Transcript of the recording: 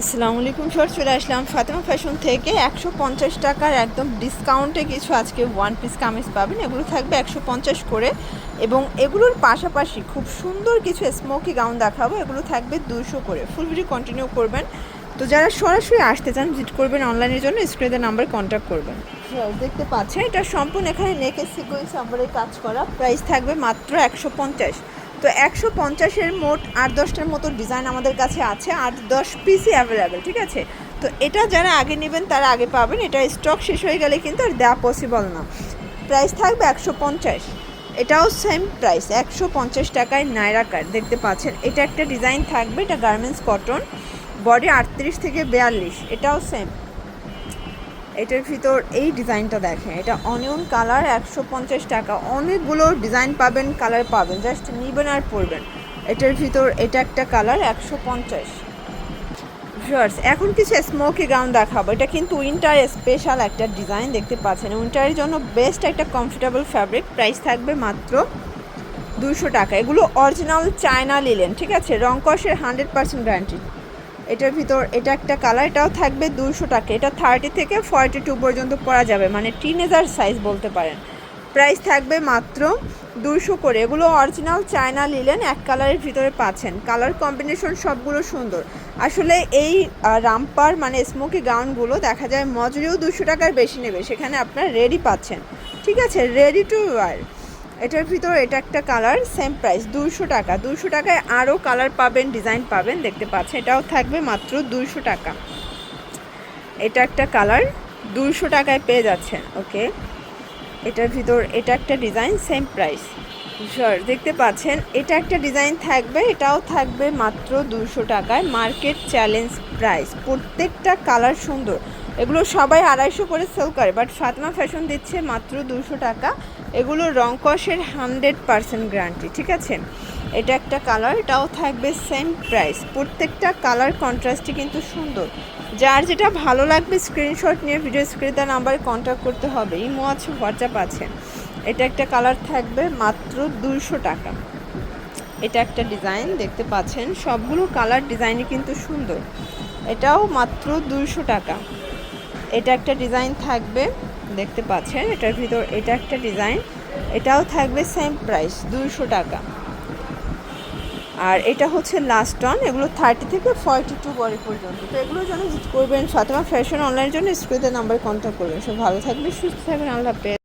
আসসালামু আলাইকুম সর, চলে আসলাম ফাতেমা ফ্যাশন থেকে। একশো পঞ্চাশ টাকার একদম ডিসকাউন্টে কিছু আজকে ওয়ান পিস কামিজ পাবেন। এগুলো থাকবে একশো পঞ্চাশ করে। এবং এগুলোর পাশাপাশি খুব সুন্দর কিছু স্মোকি গাউন দেখাবো। এগুলো থাকবে দুশো করে। ফুল ভিডিও কন্টিনিউ করবেন। তো যারা সরাসরি আসতে চান ভিজিট করবেন অনলাইনের জন্য। স্ক্রিনের নাম্বারে কন্ট্যাক্ট করবেন। দেখতে পাচ্ছেন, এটা সম্পূর্ণ এখানে নেকে সিকোয়েন্স নাম্বারে কাজ করা। প্রাইস থাকবে মাত্র একশো পঞ্চাশ। তো একশো পঞ্চাশের মোট আট দশটার মতো ডিজাইন আমাদের কাছে আছে, আট দশ পিসই অ্যাভেলেবেল ঠিক আছে? তো এটা যারা আগে নেবেন তারা আগে পাবেন, এটা স্টক শেষ হয়ে গেলে কিন্তু আর দেওয়া পসিবল না। প্রাইস থাকবে একশো পঞ্চাশ। এটাও সেম প্রাইস একশো পঞ্চাশ টাকায় নায়রা কাট দেখতে পাচ্ছেন? এটা একটা ডিজাইন থাকবে, এটা গার্মেন্টস কটন বডি আটত্রিশ থেকে বিয়াল্লিশ, এটাও সেম এটার ভিতর এই ডিজাইনটা দেখেন, এটা অনিয়ন কালার একশো পঞ্চাশ টাকা। অনেকগুলো ডিজাইন পাবেন কালার পাবেন জাস্ট নিবেন আর পরবেন। এটার ভিতর এটা একটা কালার একশো পঞ্চাশ। ভিউয়ার্স এখন কিছু স্মোকি গাউন দেখাবো। এটা কিন্তু উইন্টার স্পেশাল একটা ডিজাইন দেখতে পাচ্ছেন। উইন্টারের জন্য বেস্ট একটা কমফোর্টেবল ফ্যাব্রিক প্রাইস থাকবে মাত্র দুশো টাকা। এগুলো অরিজিনাল চায়না লিলেন ঠিক আছে? রংকসের হান্ড্রেড পার্সেন্ট গ্যারান্টি এটার ভিতর, এটা একটা কালার এটাও থাকবে দুশো টাকা। এটা থার্টি থেকে ফর্টি টু পর্যন্ত পরা যাবে মানে টিনেজার সাইজ বলতে পারেন। প্রাইস থাকবে মাত্র দুশো করে। এগুলো অরিজিনাল চায়না লিলেন এক কালারের ভিতরে পাচ্ছেন। কালার কম্বিনেশন সবগুলো সুন্দর। আসলে এই রামপার মানে স্মোকি গাউনগুলো দেখা যায় মজুরিও দুশো টাকার বেশি নেবে। সেখানে আপনার রেডি পাচ্ছেন। ঠিক আছে? রেডি টু ওয়ার এটার ভিতর এটা একটা কালার সেম প্রাইস দুশো টাকা। দুশো টাকায় আরও কালার পাবেন ডিজাইন পাবেন, দেখতে পাচ্ছেন। এটাও থাকবে মাত্র দুশো টাকা। এটা একটা কালার দুশো টাকায় পেয়ে যাচ্ছেন, ওকে? এটার ভিতর এটা একটা ডিজাইন সেম প্রাইস শিওর দেখতে পাচ্ছেন, এটা একটা ডিজাইন থাকবে, এটাও থাকবে মাত্র দুশো টাকায়। মার্কেট চ্যালেঞ্জ প্রাইস প্রত্যেকটা কালার সুন্দর। এগুলো সবাই আড়াইশো করে সেল করে বাট ফাতমা ফ্যাশন দিচ্ছে মাত্র দুশো টাকা। এগুলো রংকসের হান্ড্রেড পারসেন্ট গ্যারান্টি ঠিক আছে? এটা একটা কালার এটাও থাকবে সেম প্রাইস প্রত্যেকটা কালার কন্ট্রাস্টই কিন্তু সুন্দর। যার যেটা ভালো লাগবে স্ক্রিনশট নিয়ে ভিডিও স্ক্রিনে নাম্বারে কন্ট্যাক্ট করতে হবে। ইমো আছে হোয়াটসঅ্যাপ আছে। এটা একটা কালার থাকবে মাত্র দুশো টাকা। এটা একটা ডিজাইন দেখতে পাচ্ছেন? সবগুলো কালার ডিজাইনই কিন্তু সুন্দর। এটাও মাত্র দুশো টাকা। এটা একটা ডিজাইন থাকবে, দেখতে পাচ্ছেন, এটার ভিতর এটা একটা ডিজাইন, এটাও থাকবে সেম প্রাইস দুইশো টাকা। আর এটা হচ্ছে লাস্ট অন এগুলো থার্টি থেকে ফর্টি টু বডি পর্যন্ত। তো এগুলো যেন করবেন ফাতেমা ফ্যাশন অনলাইনের জন্য স্ক্রিতে নাম্বার কন্ট্যাক্ট করবেন। সব ভালো থাকবে সুস্থ থাকবেন, আল্লাহ হাফেজ।